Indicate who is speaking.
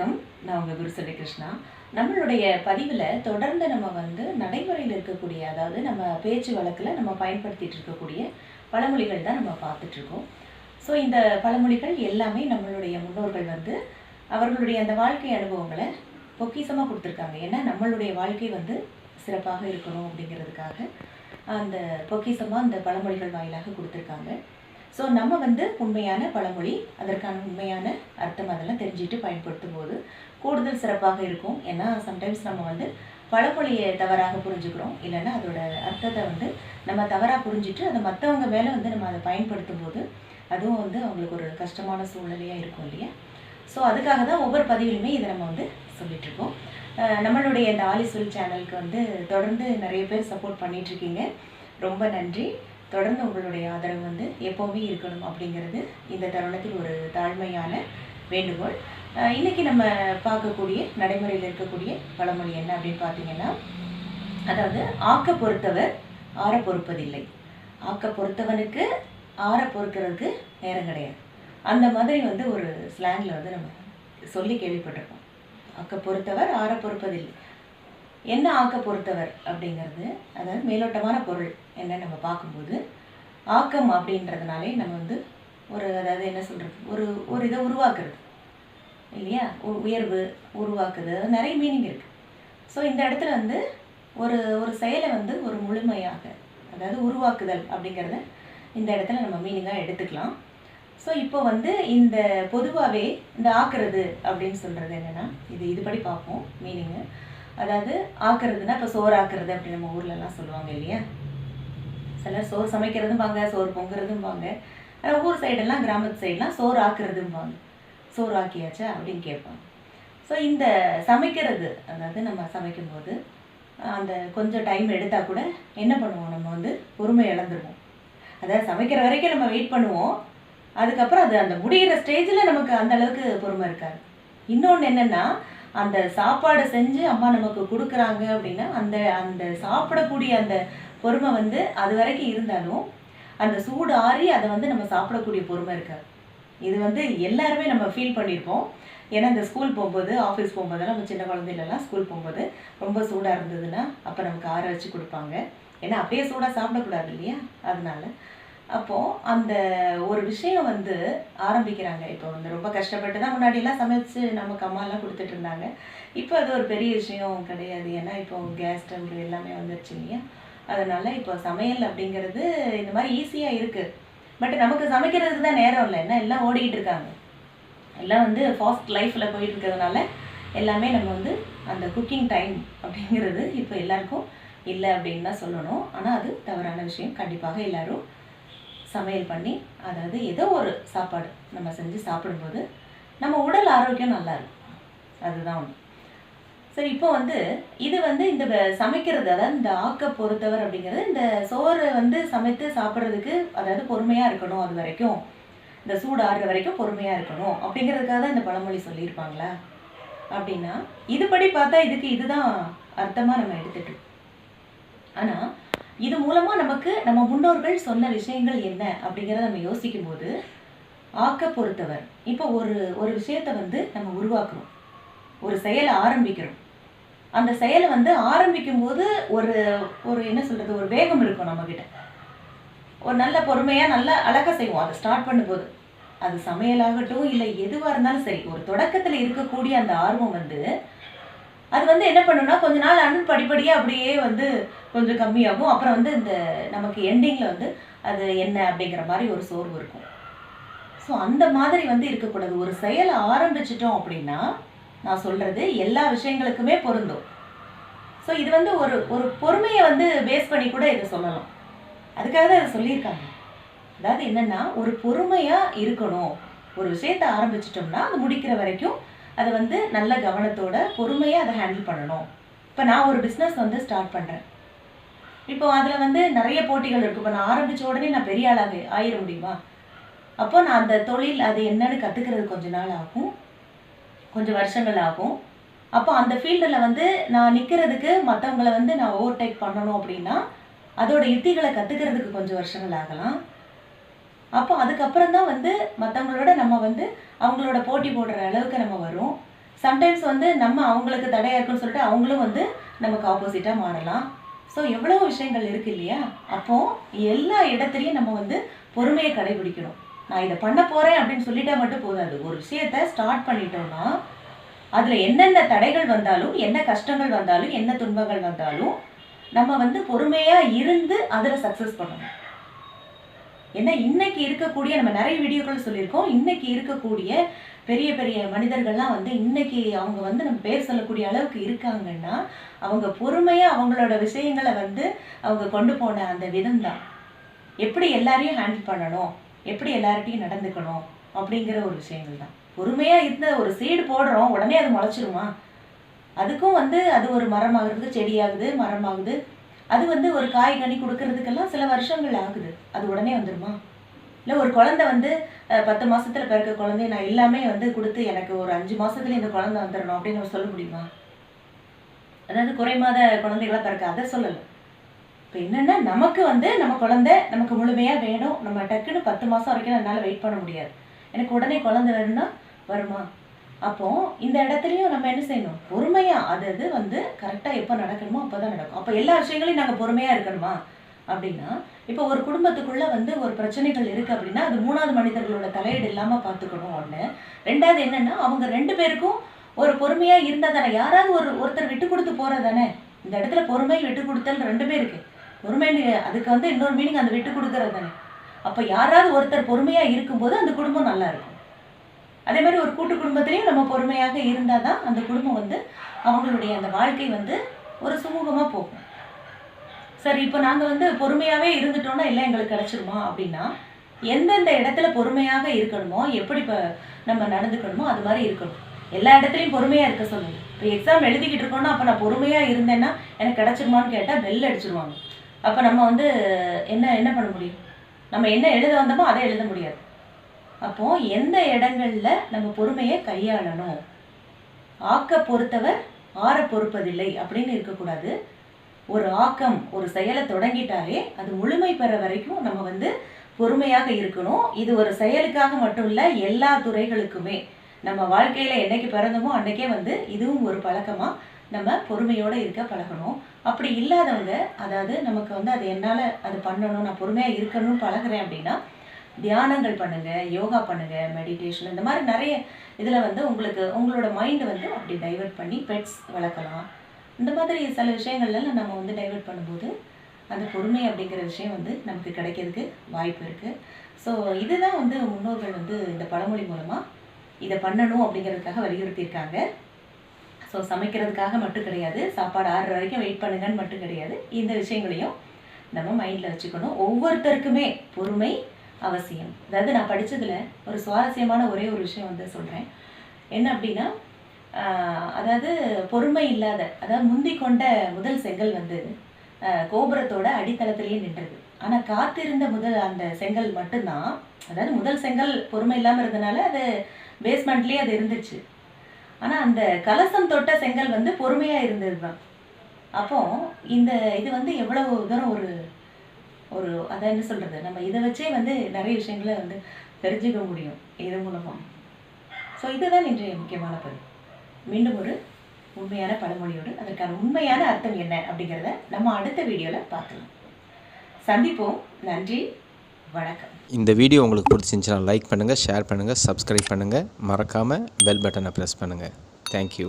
Speaker 1: வணக்கம். நான் உங்கள் குருசடி கிருஷ்ணா. நம்மளுடைய பதிவில் தொடர்ந்து நம்ம வந்து நடைமுறையில் இருக்கக்கூடிய அதாவது நம்ம பேச்சு வழக்கில் நம்ம பயன்படுத்திகிட்டு இருக்கக்கூடிய பழமொழிகள் தான் நம்ம பார்த்துட்ருக்கோம் ஸோ இந்த பழமொழிகள் எல்லாமே நம்மளுடைய முன்னோர்கள் வந்து அவர்களுடைய அந்த வாழ்க்கை அனுபவங்களை பொக்கிஷமாக கொடுத்துருக்காங்க. ஏன்னா நம்மளுடைய வாழ்க்கை வந்து சிறப்பாக இருக்கணும் அப்படிங்கிறதுக்காக அந்த பொக்கிஷமாக அந்த பழமொழிகள் வாயிலாக கொடுத்துருக்காங்க. ஸோ நம்ம வந்து உண்மையான பழமொழி அதற்கான உண்மையான அர்த்தம் அதெல்லாம் தெரிஞ்சுட்டு பயன்படுத்தும் போது கூடுதல் சிறப்பாக இருக்கும். ஏன்னா சம்டைம்ஸ் நம்ம வந்து பழமொழியை தவறாக புரிஞ்சுக்கிறோம். இல்லைன்னா அதோட அர்த்தத்தை வந்து நம்ம தவறாக புரிஞ்சுட்டு அதை மற்றவங்க மேலே வந்து நம்ம அதை பயன்படுத்தும் போது அதுவும் வந்து அவங்களுக்கு ஒரு கஷ்டமான சூழ்நிலையாக இருக்கும் இல்லையா? ஸோ அதுக்காக தான் ஒவ்வொரு பதிவிலுமே இதை நம்ம வந்து சொல்லிகிட்ருக்கோம் நம்மளுடைய இந்த ஆலிசொல் சேனலுக்கு வந்து தொடர்ந்து நிறைய பேர் சப்போர்ட் பண்ணிகிட்ருக்கீங்க ரொம்ப நன்றி. தொடர்ந்து உங்களுடைய ஆதரவு வந்து எப்போவுமே இருக்கணும் அப்படிங்கிறது இந்த தருணத்தில் ஒரு தாழ்மையான வேண்டுகோள். இன்றைக்கி இன்னைக்கு நம்ம பார்க்கக்கூடிய நடைமுறையில் இருக்கக்கூடிய பழமொழி என்ன அப்படின்னு பார்த்தீங்கன்னா அதாவது ஆக்க பொறுத்தவர் ஆற பொறுப்பதில்லை. ஆக்க பொறுத்தவனுக்கு ஆற பொறுக்கிறதுக்கு நேரம் கிடையாது. அந்த மாதிரி வந்து ஒரு ஸ்லாங்கில் வந்து நம்ம சொல்லி கேள்விப்பட்டிருக்கோம் ஆக்க பொறுத்தவர் ஆற பொறுப்பதில்லை. என்ன ஆக்க பொறுத்தவர் அப்படிங்கிறது அதாவது மேலோட்டமான பொருள் என்ன நம்ம பார்க்கும்போது ஆக்கம் அப்படின்றதுனாலே நம்ம வந்து ஒரு அதாவது என்ன சொல்கிறது ஒரு ஒரு இதை உருவாக்குறது. இல்லையா? உ- உயர்வு உருவாக்குது. அது நிறைய மீனிங் இருக்குது ஸோ இந்த இடத்துல வந்து ஒரு ஒரு செயலை வந்து ஒரு முழுமையாக அதாவது உருவாக்குதல் அப்படிங்கிறத இந்த இடத்துல நம்ம மீனிங்காக எடுத்துக்கலாம். ஸோ இப்போ வந்து இந்த பொதுவாகவே இந்த ஆக்குறது அப்படின்னு சொல்கிறது என்னென்னா இது இதுபடி பார்ப்போம் மீனிங்கு அதாவது ஆக்குறதுன்னா இப்போ சோறு ஆக்குறது அப்படி நம்ம ஊர்லலாம் சொல்லுவாங்க இல்லையா? சிலர் சோறு சமைக்கிறதும்பாங்க சோறு பொங்குறதும்பாங்க. ஆனால் ஊர் சைடெல்லாம் கிராமத்து சைடெலாம் சோறு ஆக்குறதும்பாங்க சோறு ஆக்கியாச்சா அப்படின்னு கேட்பாங்க. ஸோ இந்த சமைக்கிறது அதாவது நம்ம சமைக்கும்போது அந்த கொஞ்சம் டைம் எடுத்தால் கூட என்ன பண்ணுவோம்? நம்ம வந்து பொறுமை இழந்துருவோம். அதாவது சமைக்கிற வரைக்கும் நம்ம வெயிட் பண்ணுவோம். அதுக்கப்புறம் அது அந்த முடிகிற ஸ்டேஜில் நமக்கு அந்த அளவுக்கு பொறுமை இருக்காது. இன்னொன்று என்னென்னா அந்த சாப்பாடை செஞ்சு அம்மா நமக்கு கொடுக்குறாங்க அப்படின்னா அந்த அந்த சாப்பிடக்கூடிய அந்த பொறுமை வந்து அது வரைக்கும் இருந்தாலும் அந்த சூடு ஆறி அதை வந்து நம்ம சாப்பிடக்கூடிய பொறுமை இருக்காது இது வந்து எல்லாருமே நம்ம ஃபீல் பண்ணியிருப்போம். ஏன்னா இந்த ஸ்கூல் போகும்போது ஆஃபீஸ் போகும்போதெல்லாம் நம்ம சின்ன குழந்தைலலாம் ஸ்கூல் போகும்போது ரொம்ப சூடாக இருந்ததுன்னா அப்போ நமக்கு ஆற வச்சு கொடுப்பாங்க. ஏன்னா அப்படியே சூடாக சாப்பிடக்கூடாது இல்லையா? அதனால அப்போது அந்த ஒரு விஷயம் வந்து ஆரம்பிக்கிறாங்க. இப்போ வந்து ரொம்ப கஷ்டப்பட்டு தான் முன்னாடிலாம் சமைச்சு நமக்கு அம்மாலாம் கொடுத்துட்டு இருந்தாங்க. இப்போ அது ஒரு பெரிய விஷயம் கிடையாது. ஏன்னா இப்போ கேஸ் ஸ்டவ் எல்லாமே வந்துருச்சு இல்லையா? அதனால் இப்போ சமையல் அப்படிங்கிறது இந்த மாதிரி ஈஸியாக இருக்குது பட் நமக்கு சமைக்கிறதுக்கு தான் நேரம் இல்லை. என்ன எல்லாம் ஓடிக்கிட்டு இருக்காங்க. எல்லாம் வந்து ஃபாஸ்ட் லைஃப்பில் போயிட்டு இருக்கிறதுனால எல்லாமே நம்ம வந்து அந்த குக்கிங் டைம் அப்படிங்கிறது இப்போ எல்லாருக்கும் இல்லை அப்படின்னு தான் சொல்லணும். ஆனால் அது தவறான விஷயம். கண்டிப்பாக எல்லோரும் சமையல் பண்ணி அதாவது ஏதோ ஒரு சாப்பாடு நம்ம செஞ்சு சாப்பிடும்போது நம்ம உடல் ஆரோக்கியம் நல்லா இருக்கும். அதுதான் ஒன்று சரி இப்போ வந்து இது வந்து இந்த வ- சமைக்கிறது அதாவது இந்த ஆக்க பொறுத்தவர் அப்படிங்கிறது இந்த சோறு வந்து சமைத்து சாப்பிட்றதுக்கு அதாவது பொறுமையாக இருக்கணும் அது வரைக்கும். இந்த சூடு ஆடுற வரைக்கும் பொறுமையாக இருக்கணும். அப்படிங்கிறதுக்காக தான் இந்த பழமொழி சொல்லியிருப்பாங்களா? அப்படின்னா இதுபடி பார்த்தா இதுக்கு இதுதான் அர்த்தமாக நம்ம எடுத்துட்டு ஆனால் இது மூலமாக நமக்கு நம்ம முன்னோர்கள் சொன்ன விஷயங்கள் என்ன அப்படிங்கிறத நம்ம யோசிக்கும் போது ஆக்க பொறுத்தவர். இப்போ ஒரு ஒரு விஷயத்தை வந்து நம்ம உருவாக்குறோம். ஒரு செயலை ஆரம்பிக்கிறோம். அந்த செயலை வந்து ஆரம்பிக்கும் போது ஒரு ஒரு என்ன சொல்றது ஒரு வேகம் இருக்கும் நம்மக்கிட்ட ஒரு நல்ல பொறுமையாக நல்லா அழகாக செய்வோம். அதை ஸ்டார்ட் பண்ணும்போது. அது சமையலாகட்டும் இல்லை எதுவாக இருந்தாலும் சரி ஒரு தொடக்கத்தில் இருக்கக்கூடிய அந்த ஆர்வம் வந்து அது வந்து என்ன பண்ணுன்னா கொஞ்ச நாள் அண்ணன் படிப்படியாக அப்படியே வந்து கொஞ்சம் கம்மியாகும். அப்புறம் வந்து இந்த நமக்கு எண்டிங்கில் வந்து அது என்ன அப்படிங்கிற மாதிரி ஒரு சோர்வு இருக்கும். ஸோ அந்த மாதிரி வந்து இருக்கக்கூடாது. ஒரு செயலை ஆரம்பிச்சிட்டோம் அப்படின்னா நான் சொல்கிறது எல்லா விஷயங்களுக்குமே பொருந்தும். ஸோ இது வந்து ஒரு ஒரு பொறுமையை வந்து பேஸ் பண்ணி கூட இதை சொல்லலாம். அதுக்காக தான் இதை சொல்லியிருக்காங்க. அதாவது என்னென்னா ஒரு பொறுமையாக இருக்கணும். ஒரு விஷயத்தை ஆரம்பிச்சிட்டோம்னா அது முடிக்கிற வரைக்கும் அதை வந்து நல்ல கவனத்தோட பொறுமையாக அதை ஹேண்டில் பண்ணணும். இப்போ நான் ஒரு பிஸ்னஸ் வந்து ஸ்டார்ட் பண்ணுறேன் இப்போ அதில் வந்து நிறைய போட்டிகள் இருக்கும் இப்போ நான் ஆரம்பித்த உடனே நான் பெரிய ஆளாக ஆயிட முடியுமா? அப்போ நான் அந்த தொழில் அது என்னன்னு கற்றுக்கிறது கொஞ்ச நாள் ஆகும். கொஞ்சம் வருஷங்கள் ஆகும். அப்போ அந்த ஃபீல்டில் வந்து நான் நிற்கிறதுக்கு மற்றவங்களை வந்து நான் ஓவர்டேக் பண்ணணும் அப்படின்னா அதோட யுத்திகளை கற்றுக்கிறதுக்கு கொஞ்சம் வருஷங்கள் ஆகலாம். அப்போ அதுக்கப்புறம் தான் வந்து மற்றவங்களோட நம்ம வந்து அவங்களோட போட்டி போடுற அளவுக்கு நம்ம வரும். சம்டைம்ஸ் வந்து நம்ம அவங்களுக்கு தடையாக இருக்குன்னு சொல்லிட்டு அவங்களும் வந்து நமக்கு ஆப்போசிட்டாக மாறலாம். ஸோ எவ்வளோ விஷயங்கள் இருக்கு இல்லையா? அப்போது எல்லா இடத்துலையும் நம்ம வந்து பொறுமையை கடைபிடிக்கணும். நான் இதை பண்ண போகிறேன் அப்படின்னு சொல்லிட்டா மட்டும் போதாது. ஒரு விஷயத்த ஸ்டார்ட் பண்ணிட்டோம்னா அதில் என்னென்ன தடைகள் வந்தாலும் என்ன கஷ்டங்கள் வந்தாலும் என்ன துன்பங்கள் வந்தாலும் நம்ம வந்து பொறுமையாக இருந்து அதில் சக்ஸஸ் பண்ணணும். ஏன்னா இன்னைக்கு இருக்கக்கூடிய நம்ம நிறைய வீடியோக்கள் சொல்லியிருக்கோம். இன்னைக்கு இருக்கக்கூடிய பெரிய பெரிய மனிதர்கள்லாம் வந்து இன்னைக்கு அவங்க வந்து நம்ம பேர் சொல்லக்கூடிய அளவுக்கு இருக்காங்கன்னா அவங்க பொறுமையாக அவங்களோட விஷயங்களை வந்து அவங்க கொண்டு போன அந்த விதம் தான் எப்படி எல்லாரையும் ஹேண்டில் பண்ணணும்? எப்படி எல்லார்ட்டையும் நடந்துக்கணும்? அப்படிங்கிற ஒரு விஷயங்கள் தான் பொறுமையாக இருந்த ஒரு சீடு போடுறோம் உடனே அது முளைச்சிருமா? அதுக்கும் வந்து அது ஒரு மரமாகிறது செடியாகுது மரமாகுது. அது வந்து ஒரு காய் கனி கொடுக்கறதுக்கெல்லாம் சில வருஷங்கள் ஆகுது. அது உடனே வந்துடுமா இல்லை ஒரு குழந்தை வந்து பத்து மாசத்துல பிறக்க குழந்தைய நான் எல்லாமே வந்து கொடுத்து எனக்கு ஒரு அஞ்சு மாசத்துல இந்த குழந்தை வந்துடணும் அப்படின்னு நம்ம சொல்ல முடியுமா? அதாவது குறைமாத குழந்தைகளாக பிறக்க அதை சொல்லலை. இப்போ என்னென்னா நமக்கு வந்து நம்ம குழந்தை நமக்கு முழுமையாக வேணும். நம்ம டக்குன்னு பத்து மாதம் வரைக்கும் என்னால் வெயிட் பண்ண முடியாது. எனக்கு உடனே குழந்தை வேணும்னா வருமா? அப்போ இந்த இடத்துலையும் நம்ம என்ன செய்யணும்? பொறுமையா அது அது வந்து கரெக்டாக எப்போ நடக்கணுமோ அப்போ தான் நடக்கும். அப்போ எல்லா விஷயங்களையும் நாங்கள் பொறுமையா இருக்கணுமா? அப்படின்னா இப்போ ஒரு குடும்பத்துக்குள்ள வந்து ஒரு பிரச்சனைகள் இருக்கு அப்படின்னா அது மூணாவது மனிதர்களோட தலையீடு இல்லாமல் பார்த்துக்கணும் ஒன்று ரெண்டாவது என்னன்னா அவங்க ரெண்டு பேருக்கும் ஒரு பொறுமையா இருந்தால் தானே. யாராவது ஒரு ஒருத்தர் விட்டு கொடுத்து போறது தானே. இந்த இடத்துல பொறுமை விட்டு கொடுத்தல் ரெண்டுமே பேருக்கு பொறுமை அதுக்கு வந்து இன்னொரு மீனிங் அந்த விட்டு கொடுக்கறது தானே. அப்போ யாராவது ஒருத்தர் பொறுமையா இருக்கும்போது அந்த குடும்பம் நல்லா இருக்கும். அதே மாதிரி ஒரு கூட்டு குடும்பத்திலையும் நம்ம பொறுமையாக இருந்தால் தான் அந்த குடும்பம் வந்து அவங்களுடைய அந்த வாழ்க்கை வந்து ஒரு சுமூகமாக போகும். சரி இப்போ நாங்கள் வந்து பொறுமையாகவே இருந்துட்டோம்னா எல்லாம் எங்களுக்கு கிடச்சிருமா அப்படின்னா எந்தெந்த இடத்துல பொறுமையாக இருக்கணுமோ எப்படி இப்போ நம்ம நடந்துக்கணுமோ அது மாதிரி இருக்கணும். எல்லா இடத்துலையும் பொறுமையாக இருக்க சொல்லுங்க. இப்போ எக்ஸாம் எழுதிக்கிட்டு இருக்கோம்னா அப்போ நான் பொறுமையாக இருந்தேன்னா எனக்கு கிடச்சிருமான்னு கேட்டால் பெல் அடிச்சிருவாங்க. அப்போ நம்ம வந்து என்ன என்ன பண்ண முடியும்? நம்ம என்ன எழுத வந்தோமோ அதை எழுத முடியாது. அப்போ எந்த இடங்களில் நம்ம பொறுமையை கையாளணும்? ஆக்க பொறுத்தவர் ஆற பொறுப்பதில்லை அப்படின்னு இருக்கக்கூடாது. ஒரு ஆக்கம் ஒரு செயலை தொடங்கிட்டாலே அது முழுமை பெற வரைக்கும் நம்ம வந்து பொறுமையாக இருக்கணும். இது ஒரு செயலுக்காக மட்டும் இல்லை எல்லா துறைகளுக்குமே. நம்ம வாழ்க்கையில் என்னைக்கு பிறந்தோமோ அன்னைக்கே வந்து இதுவும் ஒரு பழக்கமாக நம்ம பொறுமையோடு இருக்க பழகணும். அப்படி இல்லாதவங்க அதாவது நமக்கு வந்து அது என்னால் அது பண்ணணும் நான் பொறுமையாக இருக்கணும்னு பழகுறேன் அப்படின்னா தியானங்கள் பண்ணுங்க யோகா பண்ணுங்க மெடிடேஷன் இந்த மாதிரி நிறைய இதில் வந்து உங்களுக்கு உங்களோட மைண்டை வந்து அப்படி டைவர்ட் பண்ணி பெட்ஸ் வளர்க்கலாம். இந்த மாதிரி சில விஷயங்கள்லாம் நம்ம வந்து டைவர்ட் பண்ணும்போது அந்த பொறுமை அப்படிங்கிற விஷயம் வந்து நமக்கு கிடைக்கிறதுக்கு வாய்ப்பு இருக்குது ஸோ இதுதான் வந்து முன்னோர்கள் வந்து இந்த பழமொழி மூலமாக இதை பண்ணணும் அப்படிங்கிறதுக்காக வலியுறுத்தியிருக்காங்க. ஸோ சமைக்கிறதுக்காக மட்டும் கிடையாது சாப்பாடு ஆறுற வரைக்கும் வெயிட் பண்ணுங்கன்னு மட்டும் கிடையாது. இந்த விஷயங்களையும் நம்ம மைண்டில் வச்சுக்கணும். ஒவ்வொருத்தருக்குமே பொறுமை அவசியம். அதாவது நான் படித்ததில் ஒரு சுவாரஸ்யமான ஒரே ஒரு விஷயம் வந்து சொல்கிறேன் என்ன அப்படின்னா அதாவது பொறுமை இல்லாத அதாவது முந்தி கொண்ட முதல் செங்கல் வந்து கோபுரத்தோட அடித்தளத்திலேயே நின்றது. ஆனால் காத்திருந்த முதல் அந்த செங்கல் மட்டும்தான் அதாவது முதல் செங்கல் பொறுமை இல்லாமல் இருந்தனால அது பேஸ்மெண்ட்லேயே அது இருந்துச்சு. ஆனால் அந்த கலசம் தொட்ட செங்கல் வந்து பொறுமையாக இருந்தது தான். அப்போ இந்த இது வந்து எவ்வளவு தூரம் ஒரு ஒரு அதை என்ன சொல்கிறது நம்ம இதை வச்சே வந்து நிறைய விஷயங்களை வந்து தெரிஞ்சுக்க முடியும் இது மூலமாக ஸோ இதுதான் இன்றைய முக்கியமான பதிவு. மீண்டும் ஒரு உண்மையான பழமொழியோடு அதற்கான உண்மையான அர்த்தம் என்ன அப்படிங்கிறத நம்ம அடுத்த வீடியோவில் பார்க்கலாம். சந்திப்போம். நன்றி. வணக்கம்.
Speaker 2: இந்த வீடியோ உங்களுக்கு பிடிச்சிருந்துச்சுன்னா லைக் பண்ணுங்கள் ஷேர் பண்ணுங்கள் சப்ஸ்கிரைப் பண்ணுங்கள் மறக்காமல் பெல் பட்டனை ப்ரெஸ் பண்ணுங்கள் தேங்க்யூ